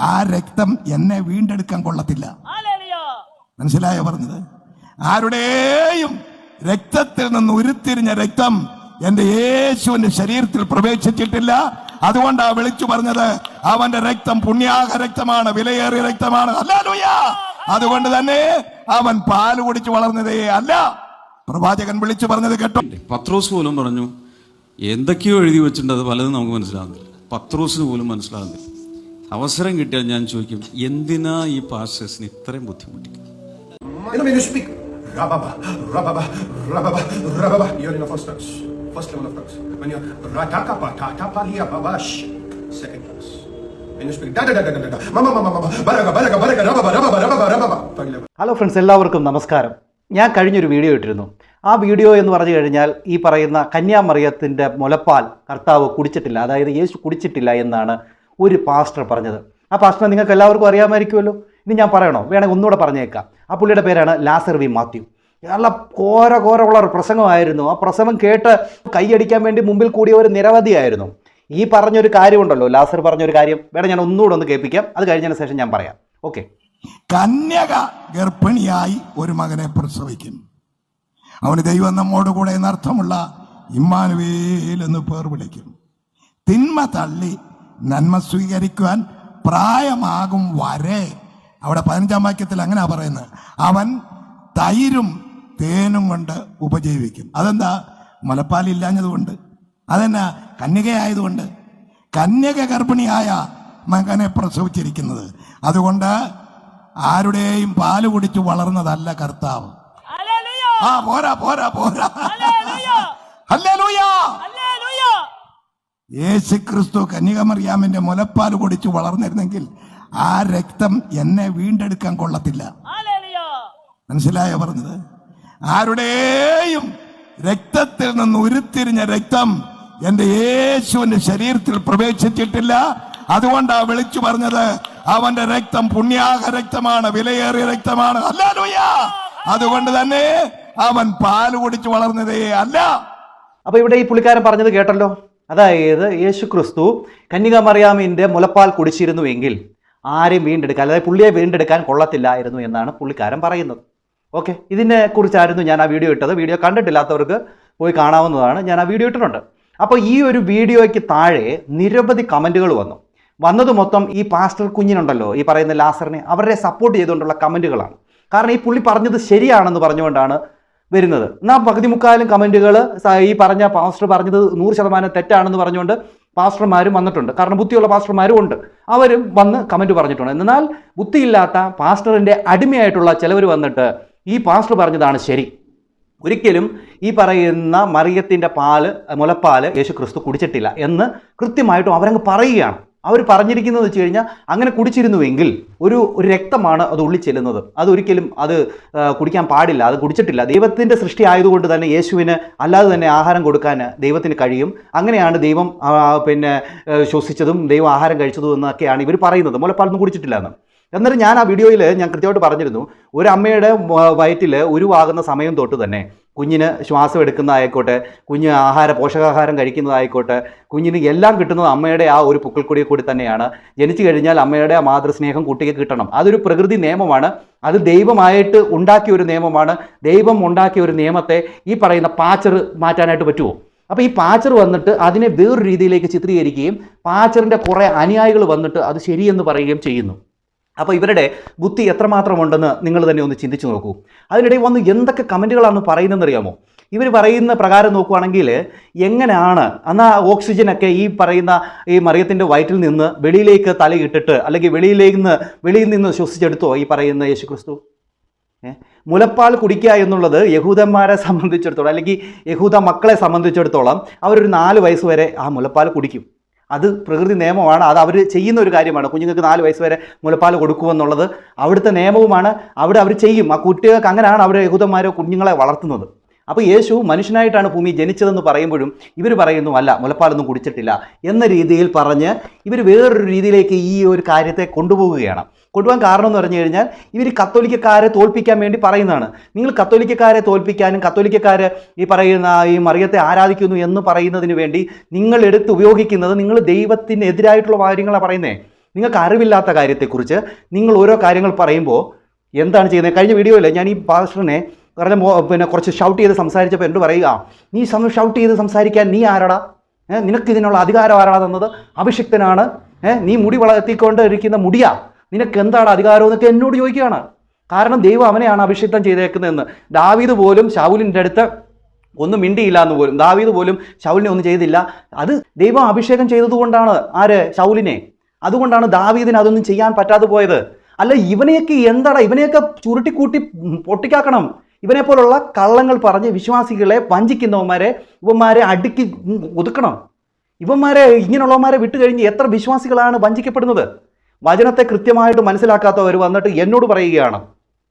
ആ രക്തം എന്നെ വീണ്ടെടുക്കാൻ കൊള്ളത്തില്ല. മനസ്സിലായോ പറഞ്ഞത്? ആരുടെയും രക്തത്തിൽ നിന്ന് ഉരുത്തിരിഞ്ഞ രക്തം എന്റെ യേശുവിന്റെ ശരീരത്തിൽ പ്രവേശിച്ചിട്ടില്ല. അതുകൊണ്ടാ വിളിച്ചു പറഞ്ഞത് അവന്റെ രക്തം പുണ്യാഹ രക്തമാണ് വിലയേറിയ രക്തമാണ്. അല്ലാലൂയ അതുകൊണ്ട് തന്നെ അവൻ പാൽ കുടിച്ചു വളർന്നതേ അല്ല. പ്രവാചകൻ വിളിച്ചു പറഞ്ഞത് കേട്ടോ. പത്രോസ് പോലും പറഞ്ഞു എന്തൊക്കെയോ എഴുതി വെച്ചിട്ടുണ്ട് അത് പലതും നമുക്ക് മനസ്സിലാകുന്നില്ല. പത്രോസിന് പോലും മനസ്സിലാകുന്നില്ല. അവസരം കിട്ടിയാൽ ഞാൻ ചോദിക്കും എന്തിനാ ഈ പാസ്റ്റേഴ്സിന് ഇത്രയും ബുദ്ധിമുട്ടി ഹലോ ഫ്രണ്ട്സ് എല്ലാവർക്കും നമസ്കാരം. ഞാൻ കഴിഞ്ഞൊരു വീഡിയോ ഇട്ടിരുന്നു. ആ വീഡിയോ എന്ന് പറഞ്ഞു കഴിഞ്ഞാൽ ഈ പറയുന്ന കന്യാമറിയത്തിന്റെ മുലപ്പാൽ കർത്താവ് കുടിച്ചിട്ടില്ല. അതായത് യേശു കുടിച്ചിട്ടില്ല എന്നാണ് ഒരു പാസ്റ്റർ പറഞ്ഞത്. ആ പാസ്റ്റർ നിങ്ങൾക്ക് എല്ലാവർക്കും അറിയാമായിരിക്കുമല്ലോ. ഇനി ഞാൻ പറയണോ? വേണമെങ്കിൽ ഒന്നുകൂടെ പറഞ്ഞേക്കാം. ആ പുള്ളിയുടെ പേരാണ് ലാസർ വി മാത്യു. നല്ല ഘോര ഘോരമുള്ള ഒരു പ്രസംഗമായിരുന്നു. ആ പ്രസംഗം കേട്ട് കൈയടിക്കാൻ വേണ്ടി മുമ്പിൽ കൂടിയവർ നിരവധിയായിരുന്നു. ഈ പറഞ്ഞൊരു കാര്യമുണ്ടല്ലോ. ലാസർ പറഞ്ഞൊരു കാര്യം. വേണം ഞാൻ ഒന്നുകൂടെ ഒന്ന് കേൾപ്പിക്കാം. അത് കഴിഞ്ഞതിന് ശേഷം ഞാൻ പറയാം. ഓക്കെ. കന്യക ഗർഭിണിയായി ഒരു മകനെ പ്രസവിക്കും അവന് ദൈവം നമ്മോട് കൂടെ എന്നർത്ഥമുള്ള ഇമ്മാനുവേൽ എന്ന് പേർ വിളിക്കും തിന്മ തള്ളി നന്മ സ്വീകരിക്കുവാൻ പ്രായമാകും വരെ. അവിടെ പതിനഞ്ചാം വാക്യത്തിൽ അങ്ങനെ പറയുന്നത്. അവൻ തൈരും തേനും കൊണ്ട് ഉപജീവിക്കും. അതെന്താ? മുലപ്പാലില്ലാഞ്ഞതുകൊണ്ട് അതെന്നാ? കന്യകയായതുകൊണ്ട്. കന്യക ഗർഭിണിയായ മകനെ പ്രസവിച്ചിരിക്കുന്നത്. അതുകൊണ്ട് ആരുടെയും പാൽ കുടിച്ചു വളർന്നതല്ല കർത്താവ്. ആ പോരാ പോരാ പോരാ. യേശു ക്രിസ്തു കന്യകമറിയാമിന്റെ മുലപ്പാൽ കുടിച്ച് വളർന്നിരുന്നെങ്കിൽ ആ രക്തം എന്നെ വീണ്ടെടുക്കാൻ കൊള്ളത്തില്ല. മനസ്സിലായ പറഞ്ഞത്? ആരുടെയും രക്തത്തിൽ നിന്ന് ഉരുത്തിരിഞ്ഞ രക്തം എന്റെ യേശുവിന്റെ ശരീരത്തിൽ പ്രവേശിച്ചിട്ടില്ല. അതുകൊണ്ടാ വിളിച്ചു പറഞ്ഞത് അവന്റെ രക്തം പുണ്യാഹ രക്തമാണ് വിലയേറിയ രക്തമാണ്. അല്ലാലൂയ അതുകൊണ്ട് തന്നെ അവൻ പാൽ കുടിച്ചു വളർന്നതേ അല്ല. അപ്പൊ ഇവിടെ ഈ പുള്ളിക്കാരൻ പറഞ്ഞത് കേട്ടല്ലോ. അതായത് യേശു ക്രിസ്തു കന്യക മറിയാമിന്റെ മുലപ്പാൽ കുടിച്ചിരുന്നുവെങ്കിൽ ആരെയും വീണ്ടെടുക്കാൻ അതായത് പുള്ളിയെ വീണ്ടെടുക്കാൻ കൊള്ളത്തില്ലായിരുന്നു എന്നാണ് പുള്ളിക്കാരൻ പറയുന്നത്. ഓക്കെ ഇതിനെ കുറിച്ചായിരുന്നു ഞാൻ ആ വീഡിയോ ഇട്ടത്. വീഡിയോ കണ്ടിട്ടില്ലാത്തവർക്ക് പോയി കാണാവുന്നതാണ്. ഞാൻ ആ വീഡിയോ ഇട്ടിട്ടുണ്ട്. അപ്പോൾ ഈ ഒരു വീഡിയോയ്ക്ക് താഴെ നിരവധി കമന്റുകൾ വന്നു. വന്നത് മൊത്തം ഈ പാസ്റ്റർ കുഞ്ഞിനുണ്ടല്ലോ ഈ പറയുന്ന ലാസറിനെ അവരെ സപ്പോർട്ട് ചെയ്തുകൊണ്ടുള്ള കമന്റുകളാണ്. കാരണം ഈ പുള്ളി പറഞ്ഞത് ശരിയാണെന്ന് പറഞ്ഞുകൊണ്ടാണ് വരുന്നത്. എന്നാൽ പകുതി മുക്കാലും കമന്റുകൾ ഈ പറഞ്ഞ പാസ്റ്റർ പറഞ്ഞത് നൂറ് ശതമാനം തെറ്റാണെന്ന് പറഞ്ഞുകൊണ്ട് പാസ്റ്റർമാരും വന്നിട്ടുണ്ട്. കാരണം ബുദ്ധിയുള്ള പാസ്റ്റർമാരും ഉണ്ട്. അവരും വന്ന് കമന്റ് പറഞ്ഞിട്ടുണ്ട്. എന്നാൽ ബുദ്ധിയില്ലാത്ത പാസ്റ്ററിന്റെ അടിമയായിട്ടുള്ള ചിലവർ വന്നിട്ട് ഈ പാസ്റ്റർ പറഞ്ഞതാണ് ശരി. ഒരിക്കലും ഈ പറയുന്ന മറിയത്തിന്റെ പാൽ മുലപ്പാൽ യേശു ക്രിസ്തു കുടിച്ചിട്ടില്ല എന്ന് കൃത്യമായിട്ടും അവരങ്ങ് പറയുകയാണ്. അവർ പറഞ്ഞിരിക്കുന്നത് വെച്ച് കഴിഞ്ഞാൽ അങ്ങനെ കുടിച്ചിരുന്നുവെങ്കിൽ ഒരു ഒരു രക്തമാണ് അത് ഉള്ളിൽ ചെല്ലുന്നത്. അതൊരിക്കലും അത് കുടിക്കാൻ പാടില്ല അത് കുടിച്ചിട്ടില്ല. ദൈവത്തിന്റെ സൃഷ്ടി ആയതുകൊണ്ട് തന്നെ യേശുവിന് അല്ലാതെ തന്നെ ആഹാരം കൊടുക്കാൻ ദൈവത്തിന് കഴിയും. അങ്ങനെയാണ് ദൈവം പിന്നെ ശ്വസിച്ചതും ദൈവം ആഹാരം കഴിച്ചതും എന്നൊക്കെയാണ് ഇവർ പറയുന്നത്. മുലപ്പാലൊന്നും കുടിച്ചിട്ടില്ല എന്ന്. എന്നിട്ട് ഞാൻ ആ വീഡിയോയിൽ ഞാൻ കൃത്യമായിട്ട് പറഞ്ഞിരുന്നു ഒരു അമ്മയുടെ വയറ്റിൽ ഉരുവാകുന്ന സമയം തൊട്ട് തന്നെ കുഞ്ഞിന് ശ്വാസം എടുക്കുന്നതായിക്കോട്ടെ കുഞ്ഞ് ആഹാര പോഷകാഹാരം കഴിക്കുന്നതായിക്കോട്ടെ കുഞ്ഞിന് എല്ലാം കിട്ടുന്നത് അമ്മയുടെ ആ ഒരു പുക്കൽക്കൊടിയെ കൂടി തന്നെയാണ്. ജനിച്ചു കഴിഞ്ഞാൽ അമ്മയുടെ ആ മാതൃസ്നേഹം കുട്ടിക്ക് കിട്ടണം. അതൊരു പ്രകൃതി നിയമമാണ്. അത് ദൈവമായിട്ട് ഉണ്ടാക്കിയ ഒരു നിയമമാണ്. ദൈവം ഉണ്ടാക്കിയ ഒരു നിയമത്തെ ഈ പറയുന്ന പാച്ചർ മാറ്റാനായിട്ട് പറ്റുമോ അപ്പോൾ ഈ പാച്ചർ വന്നിട്ട് അതിനെ വേറൊരു രീതിയിലേക്ക് ചിത്രീകരിക്കുകയും പാച്ചറിന്റെ കുറേ അനുയായികൾ വന്നിട്ട് അത് ശരിയെന്ന് പറയുകയും ചെയ്യുന്നു. അപ്പോൾ ഇവരുടെ ബുദ്ധി എത്രമാത്രം ഉണ്ടെന്ന് നിങ്ങൾ തന്നെ ഒന്ന് ചിന്തിച്ചു നോക്കൂ. അതിനിടയിൽ വന്ന് എന്തൊക്കെ കമന്റുകളാണ് പറയുന്നതെന്ന് അറിയാമോ ഇവർ പറയുന്ന പ്രകാരം നോക്കുവാണെങ്കിൽ എങ്ങനെയാണ് എന്നാൽ ഓക്സിജനൊക്കെ ഈ പറയുന്ന ഈ മറിയത്തിന്റെ വയറ്റിൽ നിന്ന് വെളിയിലേക്ക് തലയിട്ടിട്ട് അല്ലെങ്കിൽ വെളിയിലേക്ക് നിന്ന് വെളിയിൽ നിന്ന് ശ്വസിച്ചെടുത്തോ ഈ പറയുന്ന യേശു ക്രിസ്തു ഏ? മുലപ്പാൽ കുടിക്കുക എന്നുള്ളത് യഹൂദന്മാരെ സംബന്ധിച്ചിടത്തോളം അല്ലെങ്കിൽ യഹൂദ മക്കളെ സംബന്ധിച്ചിടത്തോളം അവരൊരു നാല് വയസ്സ് വരെ ആ മുലപ്പാൽ കുടിക്കും. അത് പ്രകൃതി നിയമമാണ്. അത് അവർ ചെയ്യുന്ന ഒരു കാര്യമാണ്. കുഞ്ഞുങ്ങൾക്ക് നാല് വയസ്സ് വരെ മുലപ്പാൽ കൊടുക്കുമെന്നുള്ളത് അവിടുത്തെ നിയമവുമാണ്. അവിടെ അവർ ചെയ്യും. ആ കുട്ടികൾക്ക് അങ്ങനെയാണ് അവർ യഹൂദന്മാരോ കുഞ്ഞുങ്ങളെ വളർത്തുന്നത്. അപ്പോൾ യേശു മനുഷ്യനായിട്ടാണ് ഭൂമി ജനിച്ചതെന്ന് പറയുമ്പോഴും ഇവർ പറയുന്നു അല്ല മുലപ്പാലൊന്നും കുടിച്ചിട്ടില്ല എന്ന രീതിയിൽ പറഞ്ഞ് ഇവർ വേറൊരു രീതിയിലേക്ക് ഈ ഒരു കാര്യത്തെ കൊണ്ടുപോവുകയാണ്. കൊണ്ടുപോകാൻ കാരണം എന്ന് പറഞ്ഞു കഴിഞ്ഞാൽ ഇവർ കത്തോലിക്കക്കാരെ തോൽപ്പിക്കാൻ വേണ്ടി പറയുന്നതാണ്. നിങ്ങൾ കത്തോലിക്കക്കാരെ തോൽപ്പിക്കാനും കത്തോലിക്കക്കാർ ഈ പറയുന്ന ഈ മറിയത്തെ ആരാധിക്കുന്നു എന്ന് പറയുന്നതിന് വേണ്ടി നിങ്ങൾ എടുത്ത് ഉപയോഗിക്കുന്നത് നിങ്ങൾ ദൈവത്തിനെതിരായിട്ടുള്ള കാര്യങ്ങളാണ് പറയുന്നത് നിങ്ങൾക്ക് അറിവില്ലാത്ത കാര്യത്തെക്കുറിച്ച് നിങ്ങൾ ഓരോ കാര്യങ്ങൾ പറയുമ്പോൾ എന്താണ് ചെയ്യുന്നത്? കഴിഞ്ഞ വീഡിയോയിൽ ഞാൻ ഈ പാസ്റ്ററിനെ മോ- പിന്നെ കുറച്ച് ഷൗട്ട് ചെയ്ത് സംസാരിച്ചപ്പോൾ എന്നോട് പറയുക? നീ ഷൗട്ട് ചെയ്ത് സംസാരിക്കാൻ നീ ആരടാ? നിനക്ക് ഇതിനുള്ള അധികാരം ആരാണ് തന്നത്? അഭിഷിക്തനാണ്. നീ മുടി വളർത്തിക്കൊണ്ട് ഇരിക്കുന്ന മുടിയാ. നിനക്ക് എന്താണ് അധികാരം? എന്നൊക്കെ എന്നോട് ചോദിക്കുകയാണ്. കാരണം ദൈവം അവനെയാണ് അഭിഷിക്തം ചെയ്തേക്കുന്നതെന്ന്. ദാവീദ് പോലും ഷാവുലിന്റെ അടുത്ത് ഒന്നും മിണ്ടിയില്ല എന്ന് പോലും. ദാവീദ് പോലും ഷൗലിനെ ഒന്നും ചെയ്തില്ല. അത് ദൈവം അഭിഷേകം ചെയ്തതുകൊണ്ടാണ്. ആര്? ഷൗലിനെ അതുകൊണ്ടാണ് ദാവീദിന് അതൊന്നും ചെയ്യാൻ പറ്റാതെ പോയത്. അല്ല ഇവനെയൊക്കെ എന്താടാ? ഇവനെയൊക്കെ ചുരുട്ടിക്കൂട്ടി പൊട്ടിക്കാക്കണം. ഇവനെ പോലുള്ള കള്ളങ്ങൾ പറഞ്ഞ് വിശ്വാസികളെ വഞ്ചിക്കുന്നവന്മാരെ ഇവന്മാരെ അടുക്കി ഒതുക്കണം. ഇവന്മാരെ ഇങ്ങനെയുള്ളവന്മാരെ വിട്ടു കഴിഞ്ഞ് എത്ര വിശ്വാസികളാണ് വഞ്ചിക്കപ്പെടുന്നത്? വചനത്തെ കൃത്യമായിട്ട് മനസ്സിലാക്കാത്തവർ വന്നിട്ട് എന്നോട് പറയുകയാണ്.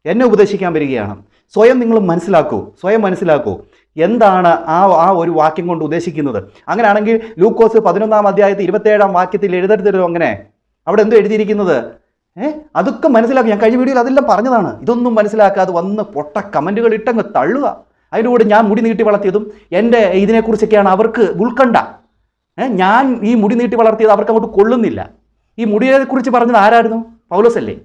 എന്നെ ഉപദേശിക്കാൻ വരികയാണ്. സ്വയം നിങ്ങൾ മനസ്സിലാക്കൂ. സ്വയം മനസ്സിലാക്കൂ. എന്താണ് ആ ആ ഒരു വാക്യം കൊണ്ട് ഉദ്ദേശിക്കുന്നത്? അങ്ങനെയാണെങ്കിൽ ലൂക്കോസ് പതിനൊന്നാം അധ്യായത്തിൽ ഇരുപത്തേഴാം വാക്യത്തിൽ എഴുതരുതല്ലോ അങ്ങനെ. അവിടെ എന്തോ എഴുതിയിരിക്കുന്നത്? ഏ? അതൊക്കെ മനസ്സിലാക്കി. ഞാൻ കഴിഞ്ഞ വീഡിയോയിൽ അതെല്ലാം പറഞ്ഞതാണ്. ഇതൊന്നും മനസ്സിലാക്കാതെ വന്ന് പൊട്ട കമന്റുകൾ ഇട്ടങ്ങ് തള്ളുക. അതിന്റെ കൂടെ ഞാൻ മുടി നീട്ടി വളർത്തിയതും എന്റെ ഇതിനെക്കുറിച്ചൊക്കെയാണ് അവർക്ക് ഉൾക്കണ്ട ഞാൻ ഈ മുടി നീട്ടി വളർത്തിയത് അവർക്ക് അങ്ങോട്ട് കൊള്ളുന്നില്ല. ഈ മുടിയെക്കുറിച്ച് പറഞ്ഞത് ആരായിരുന്നു? പൗലോസ് അല്ലേ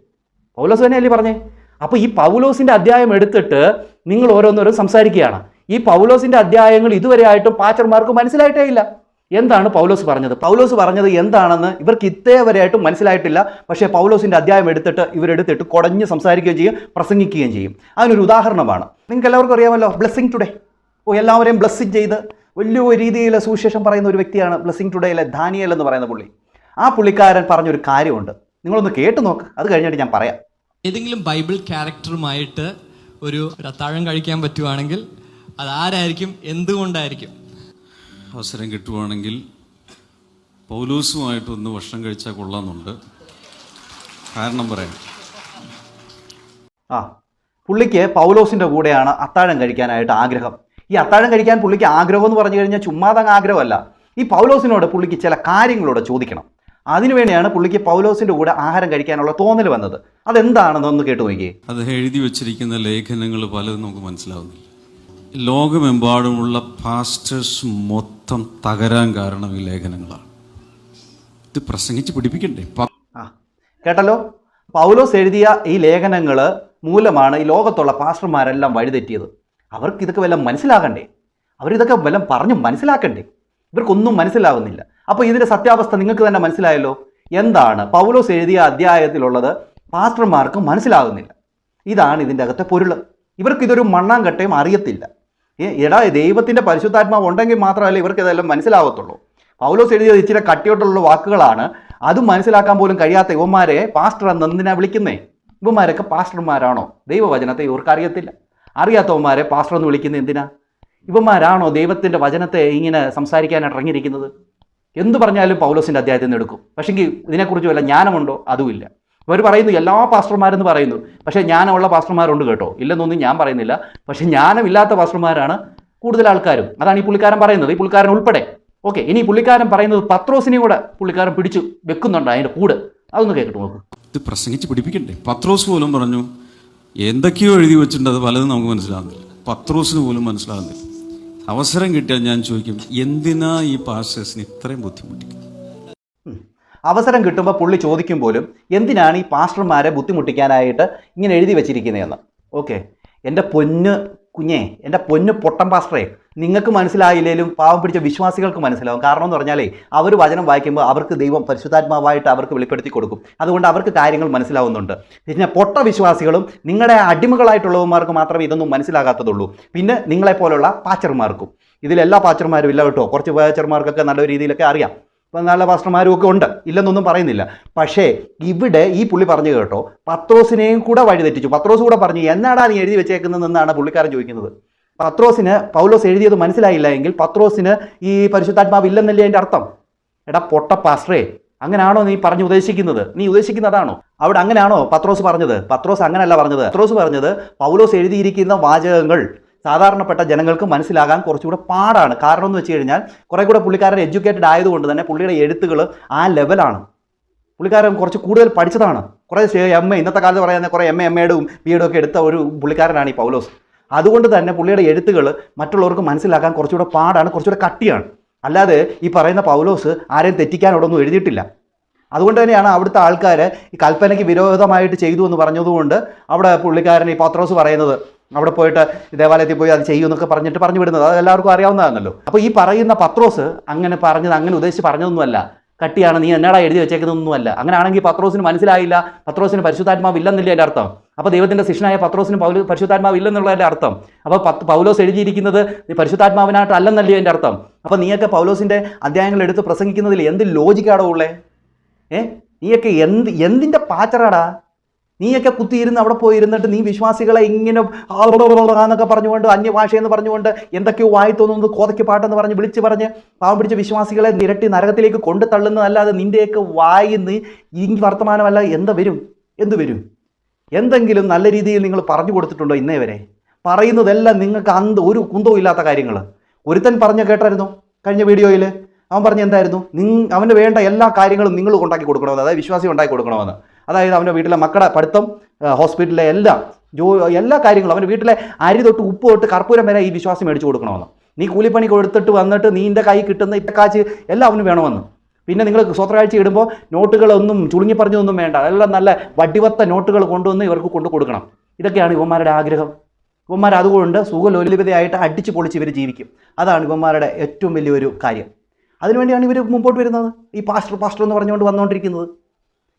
പൗലോസ് തന്നെയല്ലേ പറഞ്ഞേ? അപ്പോൾ ഈ പൗലോസിന്റെ അധ്യായം എടുത്തിട്ട് നിങ്ങൾ ഓരോന്നോരോ സംസാരിക്കുകയാണ്. ഈ പൗലോസിന്റെ അധ്യായങ്ങൾ ഇതുവരെ ആയിട്ടും പാച്ചർമാർക്ക് മനസ്സിലായിട്ടേ ഇല്ല. എന്താണ് പൗലോസ് പറഞ്ഞത്? പൗലോസ് പറഞ്ഞത് എന്താണെന്ന് ഇവർക്ക് ഇത്തേ വരെയായിട്ടും മനസ്സിലായിട്ടില്ല. പക്ഷേ പൗലോസിന്റെ അധ്യായം എടുത്തിട്ട് ഇവരെടുത്തിട്ട് കുടഞ്ഞ് സംസാരിക്കുകയും ചെയ്യും പ്രസംഗിക്കുകയും ചെയ്യും. അതിനൊരു ഉദാഹരണമാണ്. നിങ്ങൾക്ക് എല്ലാവർക്കും അറിയാമല്ലോ ബ്ലെസ്സിങ് ടുഡേ ഓ എല്ലാവരെയും ബ്ലെസ്സിങ് ചെയ്ത് വലിയ രീതിയിൽ സുവിശേഷം പറയുന്ന ഒരു വ്യക്തിയാണ് ബ്ലെസ്സിങ് ടുഡേയിലെ ധാനിയൽ എന്ന് പറയുന്ന പുള്ളി. ആ പുള്ളിക്കാരൻ പറഞ്ഞൊരു കാര്യമുണ്ട്. നിങ്ങളൊന്ന് കേട്ട് നോക്ക് അത് കഴിഞ്ഞിട്ട് ഞാൻ പറയാം. ഏതെങ്കിലും ബൈബിൾ ക്യാരക്ടറുമായിട്ട് ഒരു അത്താഴം കഴിക്കാൻ പറ്റുവാണെങ്കിൽ അത് ആരായിരിക്കും? എന്തുകൊണ്ടായിരിക്കും? അവസരം കിട്ടുവാണെങ്കിൽ പൗലൂസുമായിട്ടൊന്ന് ഭക്ഷണം കഴിച്ചാൽ കൊള്ളാമെന്നുണ്ട് കാരണം പറയാം. ആ പുള്ളിക്ക് പൗലോസിന്റെ കൂടെയാണ് അത്താഴം കഴിക്കാനായിട്ട് ആഗ്രഹം. ഈ അത്താഴം കഴിക്കാൻ പുള്ളിക്ക് ആഗ്രഹം എന്ന് പറഞ്ഞു കഴിഞ്ഞാൽ ചുമ്മാതങ്ങ് ആഗ്രഹമല്ല. ഈ പൗലോസിനോട് പുള്ളിക്ക് ചില കാര്യങ്ങളോട് ചോദിക്കണം. അതിനുവേണ്ടിയാണ് പുള്ളിക്ക് പൗലോസിന്റെ കൂടെ ആഹാരം കഴിക്കാനുള്ള തോന്നൽ വന്നത്. അതെന്താണെന്നൊന്ന് കേട്ടു നോക്കി അത് എഴുതി വെച്ചിരിക്കുന്ന ലേഖനങ്ങൾ പലതും നമുക്ക് മനസ്സിലാവുന്നില്ല. ലോകമെമ്പാടുമുള്ള പാസ്റ്റേഴ്സ് മൊത്തം തകരാൻ കാരണം ഈ ലേഖനങ്ങളാണ്. ഇത് പ്രസംഗിച്ച് പിടിപ്പിക്കണ്ടേ കേട്ടല്ലോ? പൗലോസ് എഴുതിയ ഈ ലേഖനങ്ങൾ മൂലമാണ് ഈ ലോകത്തുള്ള പാസ്റ്റർമാരെല്ലാം വഴിതെറ്റിയത്. അവർക്ക് ഇതൊക്കെ വല്ല മനസ്സിലാകണ്ടേ? അവരിതൊക്കെ വല്ല പറഞ്ഞു മനസ്സിലാക്കണ്ടേ? ഇവർക്കൊന്നും മനസ്സിലാവുന്നില്ല. അപ്പോൾ ഇതിന്റെ സത്യാവസ്ഥ നിങ്ങൾക്ക് തന്നെ മനസ്സിലായല്ലോ? എന്താണ്? പൗലോസ് എഴുതിയ അധ്യായത്തിലുള്ളത് പാസ്റ്റർമാർക്ക് മനസ്സിലാകുന്നില്ല. ഇതാണ് ഇതിന്റെ അകത്തെ പൊരുൾ. ഇവർക്ക് ഇതൊരു മണ്ണാങ്കട്ടയും അറിയത്തില്ല. എടാ ദൈവത്തിന്റെ പരിശുദ്ധാത്മാവ് ഉണ്ടെങ്കിൽ മാത്രമല്ല ഇവർക്ക് ഇതെല്ലാം മനസ്സിലാവത്തുള്ളൂ. പൗലോസ് എഴുതിയത് ഇച്ചിരി കട്ടിയോട്ടുള്ള വാക്കുകളാണ്. അത് മനസ്സിലാക്കാൻ പോലും കഴിയാത്ത ഇവന്മാരെ പാസ്റ്റർ എന്ന് എന്തിനാ വിളിക്കുന്നേ? ഇവന്മാരൊക്കെ പാസ്റ്റർമാരാണോ ദൈവവചനത്തെ ഇവർക്ക് അറിയത്തില്ല. അറിയാത്തവന്മാരെ പാസ്റ്റർ എന്ന് വിളിക്കുന്നത് എന്തിനാ? ഇവന്മാരാണോ ദൈവത്തിന്റെ വചനത്തെ ഇങ്ങനെ സംസാരിക്കാനായിട്ട് ഇറങ്ങിയിരിക്കുന്നത്? എന്ത് പറഞ്ഞാലും പൗലോസിന്റെ അധ്യായത്തിൽ നിന്ന് എടുക്കും. പക്ഷേങ്കിൽ ഇതിനെക്കുറിച്ച് വല്ല ജ്ഞാനമുണ്ടോ? അതുമില്ല. അവർ പറയുന്നു എല്ലാ പാസ്റ്റർമാരെന്ന് പറയുന്നു. പക്ഷേ ജ്ഞാനമുള്ള പാസ്റ്റർമാരുണ്ട് കേട്ടോ. ഇല്ലെന്നൊന്നും ഞാൻ പറയുന്നില്ല. പക്ഷേ ജ്ഞാനമില്ലാത്ത പാസ്റ്റർമാരാണ് കൂടുതൽ ആൾക്കാരും. അതാണ് ഈ പുള്ളിക്കാരൻ പറയുന്നത്. ഈ പുള്ളിക്കാരൻ ഉൾപ്പെടെ. ഓക്കെ ഇനി പുള്ളിക്കാരൻ പറയുന്നത് പത്രോസിനെ കൂടെ പുള്ളിക്കാരൻ പിടിച്ചു വെക്കുന്നുണ്ട് അതിന്റെ കൂടെ. അതൊന്ന് കേൾക്കട്ടെ നോക്ക്. ഇത് പ്രസംഗിച്ച് പിടിപ്പിക്കണ്ടേ പത്രോസ് പോലും പറഞ്ഞു എന്തൊക്കെയോ എഴുതി വെച്ചിട്ടുണ്ട് അത് പലതും നമുക്ക് മനസ്സിലാകുന്നില്ല. പത്രോസിന് പോലും മനസ്സിലാകുന്നില്ല. അവസരം കിട്ടിയാൽ ഞാൻ ചോദിക്കും എന്തിനാ ഈ പാസ്റ്റേഴ്സിന് ഇത്രയും ബുദ്ധിമുട്ടിക്കുന്നത്. അവസരം കിട്ടുമ്പോൾ പുള്ളി ചോദിക്കും പോലും എന്തിനാണ് ഈ പാസ്റ്റർമാരെ ബുദ്ധിമുട്ടിക്കാനായിട്ട് ഇങ്ങനെ എഴുതി വെച്ചിരിക്കുന്നതെന്ന്? ഓക്കെ എന്റെ പൊന്ന് കുഞ്ഞേ എന്റെ പൊന്ന് പൊട്ടം പാസ്റ്ററേ നിങ്ങൾക്ക് മനസ്സിലായില്ലേലും പാവം പിടിച്ച വിശ്വാസികൾക്ക് മനസ്സിലാവും. കാരണം എന്ന് പറഞ്ഞാലേ അവർ വചനം വായിക്കുമ്പോൾ അവർക്ക് ദൈവം പരിശുദ്ധാത്മാവായിട്ട് അവർക്ക് വെളിപ്പെടുത്തി കൊടുക്കും. അതുകൊണ്ട് അവർക്ക് കാര്യങ്ങൾ മനസ്സിലാവുന്നുണ്ട്. പിന്നെ പൊട്ട വിശ്വാസികളും നിങ്ങളുടെ അടിമകളായിട്ടുള്ളവന്മാർക്ക് മാത്രമേ ഇതൊന്നും മനസ്സിലാകാത്തതുള്ളൂ. പിന്നെ നിങ്ങളെപ്പോലുള്ള പാച്ചർമാർക്കും. ഇതിലെല്ലാ പാച്ചർമാരും ഇല്ല കേട്ടോ. കുറച്ച് പാച്ചർമാർക്കൊക്കെ നല്ല രീതിയിലൊക്കെ അറിയാം. നല്ല പാസ്റ്റർമാരും ഒക്കെ ഉണ്ട്. ഇല്ലെന്നൊന്നും പറയുന്നില്ല. പക്ഷേ ഇവിടെ ഈ പുള്ളി പറഞ്ഞു കേട്ടോ പത്രോസിനെയും കൂടെ വഴിതെറ്റിച്ചു. പത്രോസ് കൂടെ പറഞ്ഞു എന്നാടാ നീ എഴുതി വെച്ചേക്കുന്നതെന്നാണ് പുള്ളിക്കാരൻ ചോദിക്കുന്നത്. പത്രോസിന് പൗലോസ് എഴുതിയത് മനസ്സിലായില്ല എങ്കിൽ പത്രോസിന് ഈ പരിശുദ്ധാത്മാവ് ഇല്ലെന്നല്ലേ അതിന്റെ അർത്ഥം? എടാ പൊട്ട പാസ്റ്ററേ അങ്ങനെയാണോ നീ പറഞ്ഞു ഉദ്ദേശിക്കുന്നത്? നീ ഉദ്ദേശിക്കുന്നതാണോ? അവിടെ അങ്ങനെയാണോ പത്രോസ് പറഞ്ഞത്? പത്രോസ് അങ്ങനെയല്ല പറഞ്ഞത്. പത്രോസ് പറഞ്ഞത് പൗലോസ് എഴുതിയിരിക്കുന്ന വാചകങ്ങൾ സാധാരണപ്പെട്ട ജനങ്ങൾക്ക് മനസ്സിലാകാൻ കുറച്ചുകൂടെ പാടാണ്. കാരണം എന്ന് വെച്ച് കഴിഞ്ഞാൽ കുറേ കൂടെ പുള്ളിക്കാരൻ എഡ്യൂക്കേറ്റഡ് ആയതുകൊണ്ട് തന്നെ പുള്ളിയുടെ എഴുത്തുകൾ ആ ലെവലാണ് പുള്ളിക്കാരൻ കുറച്ച് കൂടുതൽ പഠിച്ചതാണ്. കുറേ എം എ ഇന്നത്തെ കാലത്ത് പറയുന്ന കുറേ എം എ എം എഡും ബി എഡും ഒക്കെ എടുത്ത ഒരു പുള്ളിക്കാരനാണ് ഈ പൗലോസ്. അതുകൊണ്ട് തന്നെ പുള്ളിയുടെ എഴുത്തുകൾ മറ്റുള്ളവർക്ക് മനസ്സിലാക്കാൻ കുറച്ചുകൂടെ പാടാണ് കുറച്ചുകൂടെ കട്ടിയാണ്. അല്ലാതെ ഈ പറയുന്ന പൗലോസ് ആരെയും തെറ്റിക്കാനോടൊന്നും എഴുതിയിട്ടില്ല. അതുകൊണ്ട് തന്നെയാണ് അവിടുത്തെ ആൾക്കാർ ഈ കൽപ്പനയ്ക്ക് വിരോധമായിട്ട് ചെയ്തു എന്ന് പറഞ്ഞതുകൊണ്ട് അവിടെ പുള്ളിക്കാരൻ ഈ പത്രോസ് പറയുന്നത് അവിടെ പോയിട്ട് ദേവാലയത്തിൽ പോയി അത് ചെയ്യുമെന്നൊക്കെ പറഞ്ഞിട്ട് പറഞ്ഞു വിടുന്നത്. അത് എല്ലാവർക്കും അറിയാവുന്നതാണല്ലോ. അപ്പോൾ ഈ പറയുന്ന പത്രോസ് അങ്ങനെ പറഞ്ഞത് അങ്ങനെ ഉദ്ദേശിച്ച് പറഞ്ഞതൊന്നുമല്ല. കട്ടിയാണ് നീ എന്നാടാ എഴുതി വെച്ചേക്കുന്നതൊന്നുമല്ല. അങ്ങനെയാണെങ്കിൽ പത്രോസിന് മനസ്സിലായില്ല. പത്രോസിന് പരിശുദ്ധാത്മാവ് ഇല്ലെന്നില്ല എന്റെ അർത്ഥം. അപ്പോൾ ദൈവത്തിന്റെ ശിഷ്യനായ പത്രോസിന് പൗല പരിശുദ്ധാത്മാവ് ഇല്ലെന്നുള്ളതിന്റെ അർത്ഥം. അപ്പോൾ പത്ത് പൗലോസ് എഴുതിയിരിക്കുന്നത് നീ പരിശുദ്ധാത്മാവിനായിട്ട് അല്ലെന്നല്ലേ എന്റെ അർത്ഥം. അപ്പോൾ നീയൊക്കെ പൗലോസിന്റെ അധ്യായങ്ങൾ എടുത്ത് പ്രസംഗിക്കുന്നതിൽ എന്ത് ലോജിക്കാടോ ഉള്ളേ? ഏ? നീയൊക്കെ എന്ത് എന്തിന്റെ പാച്ചറാടാ? നീയൊക്കെ കുത്തിയിരുന്ന് അവിടെ പോയി ഇരുന്നിട്ട് നീ വിശ്വാസികളെ ഇങ്ങനെ എന്നൊക്കെ പറഞ്ഞുകൊണ്ട് അന്യഭാഷയെന്ന് പറഞ്ഞുകൊണ്ട് എന്തൊക്കെയോ വായി തോന്നുന്നത് കോതയ്ക്ക് പാട്ടെന്ന് പറഞ്ഞ് വിളിച്ച് പറഞ്ഞ് പാവം പിടിച്ച വിശ്വാസികളെ നിരട്ടി നരകത്തിലേക്ക് കൊണ്ടു തള്ളുന്നതല്ലാതെ നിന്റെയൊക്കെ വായിന്ന് ഈ വർത്തമാനമല്ല എന്ത് വരും? എന്ത് വരും? എന്തെങ്കിലും നല്ല രീതിയിൽ നിങ്ങൾ പറഞ്ഞു കൊടുത്തിട്ടുണ്ടോ ഇന്നേ വരെ? പറയുന്നതെല്ലാം നിങ്ങൾക്ക് അന്ത് ഒരു കുന്തവും ഇല്ലാത്ത കാര്യങ്ങൾ ഒരുത്തൻ പറഞ്ഞ കേട്ടായിരുന്നു കഴിഞ്ഞ വീഡിയോയിൽ അവൻ പറഞ്ഞ എന്തായിരുന്നു? നിങ് അവന് വേണ്ട എല്ലാ കാര്യങ്ങളും നിങ്ങൾ ഉണ്ടാക്കി കൊടുക്കണമെന്ന് അതായത് വിശ്വാസി ഉണ്ടാക്കി കൊടുക്കണമെന്ന്. അതായത് അവന്റെ വീട്ടിലെ മക്കളെ പഠിത്തം ഹോസ്പിറ്റലിലെ എല്ലാം ജോ എല്ലാ കാര്യങ്ങളും അവന്റെ വീട്ടിലെ അരി തൊട്ട് ഉപ്പ് തൊട്ട് കർപ്പൂരം വരെ ഈ വിശ്വാസം മേടിച്ചു കൊടുക്കണമെന്ന്. നീ കൂലിപ്പണി കൊടുത്തിട്ട് വന്നിട്ട് നീ എന്റെ കൈ കിട്ടുന്ന ഇറ്റക്കാച്ച് എല്ലാം അവന് വേണമെന്ന്. പിന്നെ നിങ്ങൾ സ്വത്രകാഴ്ച ഇടുമ്പോൾ നോട്ടുകളൊന്നും ചുളുങ്ങി പറഞ്ഞൊന്നും വേണ്ട. എല്ലാം നല്ല വടിവത്ത നോട്ടുകൾ കൊണ്ടുവന്ന് ഇവർക്ക് കൊണ്ടു കൊടുക്കണം. ഇതൊക്കെയാണ് ഇവന്മാരുടെ ആഗ്രഹം. ഇവന്മാർ അതുകൊണ്ട് സുഖലോലിപതയായിട്ട് അടിച്ചു പൊളിച്ച് ഇവർ ജീവിക്കും. അതാണ് ഇവന്മാരുടെ ഏറ്റവും വലിയൊരു കാര്യം. അതിനുവേണ്ടിയാണ് ഇവർ മുമ്പോട്ട് വരുന്നത്. ഈ പാസ്റ്റർ പാസ്റ്റർ എന്ന് പറഞ്ഞുകൊണ്ട് വന്നുകൊണ്ടിരിക്കുന്നത്.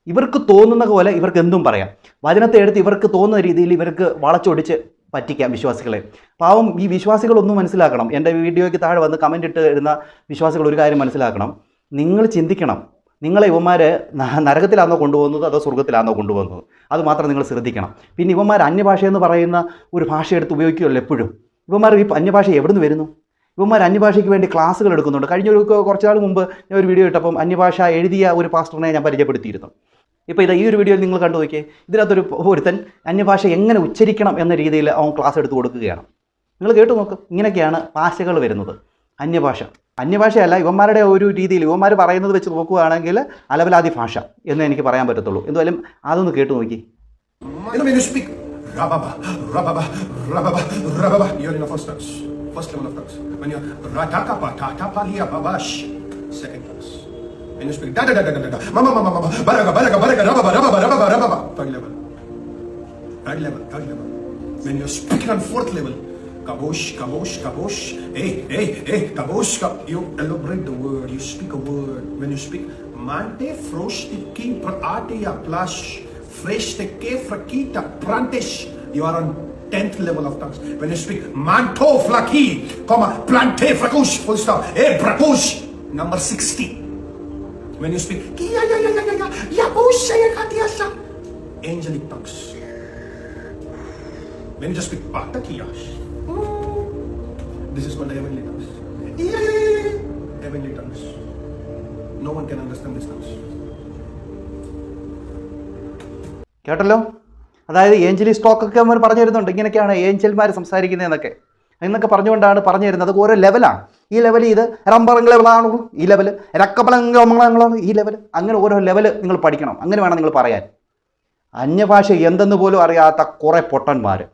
ഇവർക്ക് തോന്നുന്ന പോലെ ഇവർക്ക് എന്തും പറയാം. വചനത്തെ എടുത്ത് ഇവർക്ക് തോന്നുന്ന രീതിയിൽ ഇവർക്ക് വളച്ചൊടിച്ച് പറ്റിക്കാം വിശ്വാസികളെ. പാവം ഈ വിശ്വാസികളൊന്നും മനസ്സിലാക്കണം. എന്റെ വീഡിയോയ്ക്ക് താഴെ വന്ന് കമന്റ് ഇട്ട് ഇടുന്ന വിശ്വാസികൾ ഒരു കാര്യം മനസ്സിലാക്കണം. നിങ്ങൾ ചിന്തിക്കണം. നിങ്ങളെ ഇവന്മാരെ നരകത്തിലാണോ കൊണ്ടുപോകുന്നത് അതോ സ്വർഗത്തിലാണോ കൊണ്ടുപോകുന്നത്? അത് മാത്രം നിങ്ങൾ ശ്രദ്ധിക്കണം. പിന്നെ ഇവന്മാർ അന്യഭാഷ എന്ന് പറയുന്ന ഒരു ഭാഷ എടുത്ത് ഉപയോഗിക്കുമല്ലോ എപ്പോഴും. ഇവന്മാർ ഈ അന്യഭാഷ എവിടുന്ന് വരുന്നു? ഇവന്മാർ അന്യഭാഷയ്ക്ക് വേണ്ടി ക്ലാസ്സുകൾ എടുക്കുന്നുണ്ട്. കഴിഞ്ഞ ഒരു കുറച്ച് നാൾ മുമ്പ് ഞാൻ ഒരു വീഡിയോ ഇട്ടപ്പം അന്യഭാഷ എഴുതിയ ഒരു പാസ്റ്ററിനെ ഞാൻ പരിചയപ്പെടുത്തിയിരുന്നു. ഇപ്പോൾ ഇതാ ഈ ഒരു വീഡിയോയിൽ നിങ്ങൾ കണ്ടു നോക്കിയേ. ഇതിനകത്തൊരു ഒരുത്തൻ അന്യഭാഷ എങ്ങനെ ഉച്ചരിക്കണം എന്ന രീതിയിൽ അവൻ ക്ലാസ് എടുത്തു കൊടുക്കുകയാണ്. നിങ്ങൾ കേട്ടു നോക്ക് ഇങ്ങനെയൊക്കെയാണ് ഭാഷകൾ വരുന്നത്. അന്യഭാഷ. അന്യഭാഷയല്ല യുവന്മാരുടെ ഒരു രീതിയിൽ യുവന്മാർ പറയുന്നത് വെച്ച് നോക്കുകയാണെങ്കിൽ അലവലാതി ഭാഷ എന്ന് എനിക്ക് പറയാൻ പറ്റത്തുള്ളൂ. എന്തായാലും അതൊന്ന് കേട്ടു നോക്കി. First level of tongues. When you're ratakapa, tatapalia, babash, second tongues. When you speak da da da da da da, mama mama mama, baraga baraga baraga, rababa rababa rababa rababa, third level. Third level, third level. When you're speaking on fourth level, kabosh, kabosh, kabosh, hey, hey, hey, kabosh, kab. You elaborate the word, you speak a word. When you speak, mante frostiki pratia plush, freshte ke frakita prantish. You are on 10th level of tongues. When you speak, manto flaki, comma, plante frakush, full stop, hey, brakush, number 60. When you speak, kia ya ya ya ya ya, ya bush ya katia sa, angelic tongues. When you just speak this is called heavenly tongues. Heavenly tongues. No one can understand this tongues. കേട്ടല്ലോ അതായത് ഏഞ്ചലി സ്റ്റോക്കൊക്കെ അവർ പറഞ്ഞു തരുന്നുണ്ട് ഇങ്ങനെയൊക്കെയാണ് ഏഞ്ചൽമാർ സംസാരിക്കുന്നതെന്നൊക്കെ എന്നൊക്കെ പറഞ്ഞുകൊണ്ടാണ് പറഞ്ഞു തരുന്നത് അതൊക്കെ ഓരോ ലെവലാണ് ഈ ലെവൽ ഇത് റംബറങ്ങളാണ് ഈ ലെവൽ രക്കപ്പളങ്ങളാണോ ഈ ലെവൽ അങ്ങനെ ഓരോ ലെവൽ നിങ്ങൾ പഠിക്കണം. അങ്ങനെ വേണം നിങ്ങൾ പറയാൻ. അന്യഭാഷ എന്തെന്ന് പോലും അറിയാത്ത കുറേ പൊട്ടന്മാർ.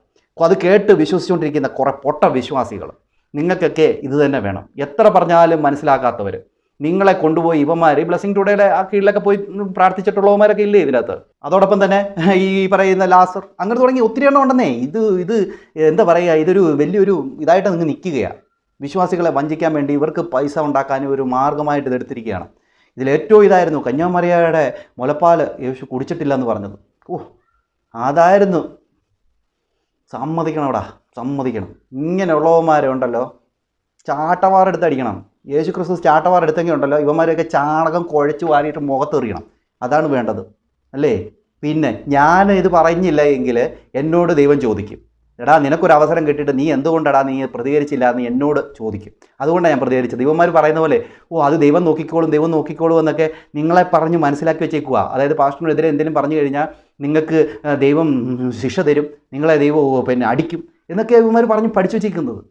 അത് കേട്ട് വിശ്വസിച്ചുകൊണ്ടിരിക്കുന്ന കുറേ പൊട്ട വിശ്വാസികൾ നിങ്ങൾക്കൊക്കെ ഇത് തന്നെ വേണം. എത്ര പറഞ്ഞാലും മനസ്സിലാക്കാത്തവർ നിങ്ങളെ കൊണ്ടുപോയി ഇവന്മാർ ബ്ലെസ്സിങ് ടുഡേയുടെ ആ കീഴിലൊക്കെ പോയി പ്രാർത്ഥിച്ചിട്ടുള്ളവന്മാരൊക്കെ ഇല്ലേ ഇതിനകത്ത്? അതോടൊപ്പം തന്നെ ഈ പറയുന്ന ലാസർ. അങ്ങനെ തുടങ്ങി ഒത്തിരി എണ്ണം ഉണ്ടെന്നേ. ഇത് ഇത് എന്താ പറയുക ഇതൊരു വലിയൊരു ഇതായിട്ട് നിങ്ങൾ നിൽക്കുകയാണ് വിശ്വാസികളെ വഞ്ചിക്കാൻ വേണ്ടി ഇവർക്ക് പൈസ ഉണ്ടാക്കാനും ഒരു മാർഗമായിട്ട് ഇതെടുത്തിരിക്കുകയാണ് ഇതിലേറ്റവും ഇതായിരുന്നു കന്യാമറിയയുടെ മുലപ്പാൽ യേശു കുടിച്ചിട്ടില്ല എന്ന് പറഞ്ഞത്. ഓ അതായിരുന്നു. സമ്മതിക്കണം അവിടെ സമ്മതിക്കണം. ഇങ്ങനെയുള്ളവന്മാരെ ഉണ്ടല്ലോ ചാട്ടവാർ എടുത്ത് അടിക്കണം യേശു ക്രിസ്തു ചാട്ടവാർ എടുത്തെങ്കിൽ ഉണ്ടല്ലോ ഇവന്മാരെയൊക്കെ ചാണകം കുഴച്ച് വാരിയിട്ട് മുഖത്തെറിയണം അതാണ് വേണ്ടത്. അല്ലേ? പിന്നെ ഞാൻ ഇത് പറഞ്ഞില്ല എങ്കിൽ എന്നോട് ദൈവം ചോദിക്കും. എടാ നിനക്കൊരു അവസരം കിട്ടിയിട്ട് നീ എന്തുകൊണ്ടടാ നീ പ്രതികരിച്ചില്ല എന്ന് എന്നോട് ചോദിക്കും. അതുകൊണ്ടാണ് ഞാൻ പ്രതികരിച്ചത്. ദൈവന്മാർ പറയുന്ന പോലെ ഓ അത് ദൈവം നോക്കിക്കോളും ദൈവം നോക്കിക്കോളും എന്നൊക്കെ നിങ്ങളെ പറഞ്ഞ് മനസ്സിലാക്കി വെച്ചേക്കുക. അതായത് പാസ്റ്ററിനെതിരെ എന്തെങ്കിലും പറഞ്ഞു കഴിഞ്ഞാൽ നിങ്ങൾക്ക് ദൈവം ശിക്ഷ തരും. നിങ്ങളെ ദൈവം പിന്നെ അടിക്കും. എന്നൊക്കെ ഇവന്മാർ പറഞ്ഞ് പഠിച്ചു വെച്ചിരിക്കുന്നത്.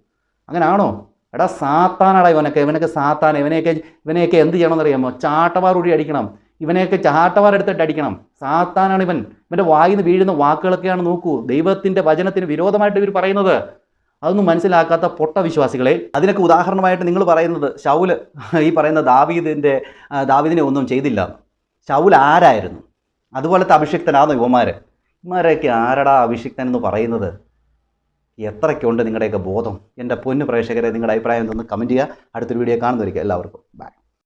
അങ്ങനാണോ? എടാ സാത്താനാടാ ഇവനൊക്കെ ഇവനൊക്കെ സാത്താൻ ഇവനെയൊക്കെ ഇവനെയൊക്കെ എന്ത് ചെയ്യണമെന്നറിയാമോ? ചാട്ടവാർ ഉടി അടിക്കണം. ഇവനെയൊക്കെ ചാട്ടവാർ എടുത്തിട്ട് അടിക്കണം. സാത്താനാണ് ഇവൻ. ഇവന്റെ വായിൽ നിന്ന് വീഴുന്ന വാക്കുകളൊക്കെയാണ് നോക്കൂ. ദൈവത്തിന്റെ വചനത്തിന് വിരോധമായിട്ട് ഇവർ പറയുന്നത്. അതൊന്നും മനസ്സിലാക്കാത്ത പൊട്ട വിശ്വാസികളെ. അതിനൊക്കെ ഉദാഹരണമായിട്ട് നിങ്ങൾ പറയുന്നത് ഷൗൽ ഈ പറയുന്ന ദാവീദിന്റെ ദാവീദിനെ ഒന്നും ചെയ്തില്ല. ഷൗൽ ആരായിരുന്നു? അതുപോലത്തെ അഭിഷിക്തനാണോ യുവമാർ ഇമാരൊക്കെ ആരടാ അഭിഷിക്തൻ എന്ന് പറയുന്നത്? എത്രയ്ക്കുണ്ട് നിങ്ങളുടെയൊക്കെ ബോധം? എന്റെ പൊന്നു പ്രേക്ഷകരെ നിങ്ങളുടെ അഭിപ്രായം എന്തെന്ന് കമന്റ് ചെയ്യുക. അടുത്തൊരു വീഡിയോ കാണുന്നതായിരിക്കും എല്ലാവർക്കും.